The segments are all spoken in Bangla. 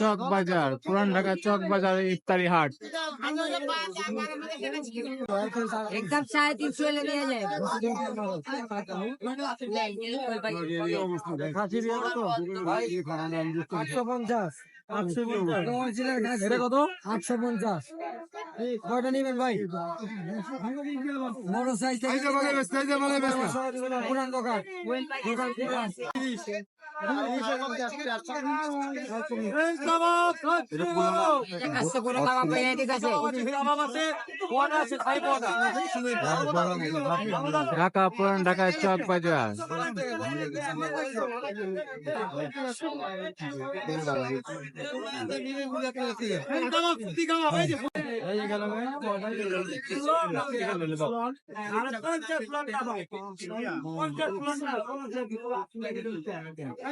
চক বাজার পুরান ঢাকা চক বাজার ইফতারি হাট। একদম সাড়ে তিনশো এলে নিয়ে যায়। আটশো পঞ্চাশ। আটশো পঞ্চাশ। এটা কত আটশো পঞ্চাশ কয়টা নেবেন ভাই বড় সাইজ পুরান দোকান। ঢাকা পুরান ঢাকা চক বাজার বলে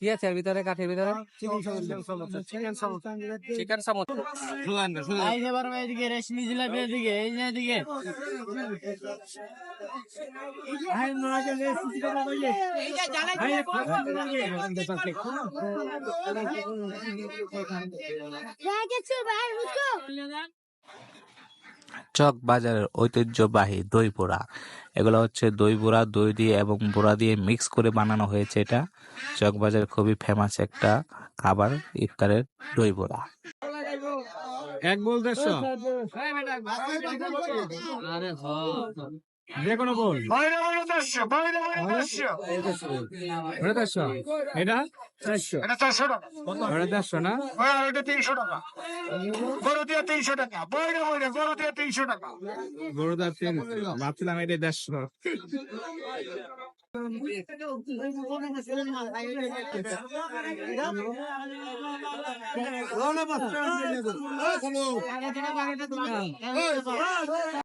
কি আছে এর ভিতরে কাঠের ভিতরে? চিকেন সামোসা এদিকে রেশমি জিলাপি এদিকে এই যে এদিকে। চক বাজারের ঐতিহ্যবাহী দই বোড়া। এগুলো হচ্ছে দই বড়া দই দিয়ে এবং বড়া দিয়ে মিক্স করে বানানো হয়েছে এটা। চক বাজার খুবই ফেমাস একটা খাবার ইফতারের দই বড়া। এক বল দেড়শো। যে কোনো বল ওটা দেড়শো এটা চারশো এটা চারশো টাকা ওটা দেড়শো না এটা তিনশো টাকা গরু দিয়ে তিনশো টাকা বইরে বইরে গরু দিয়ে তিনশো টাকা গরুদার তিন ভাবছিলাম এটা দেড়শো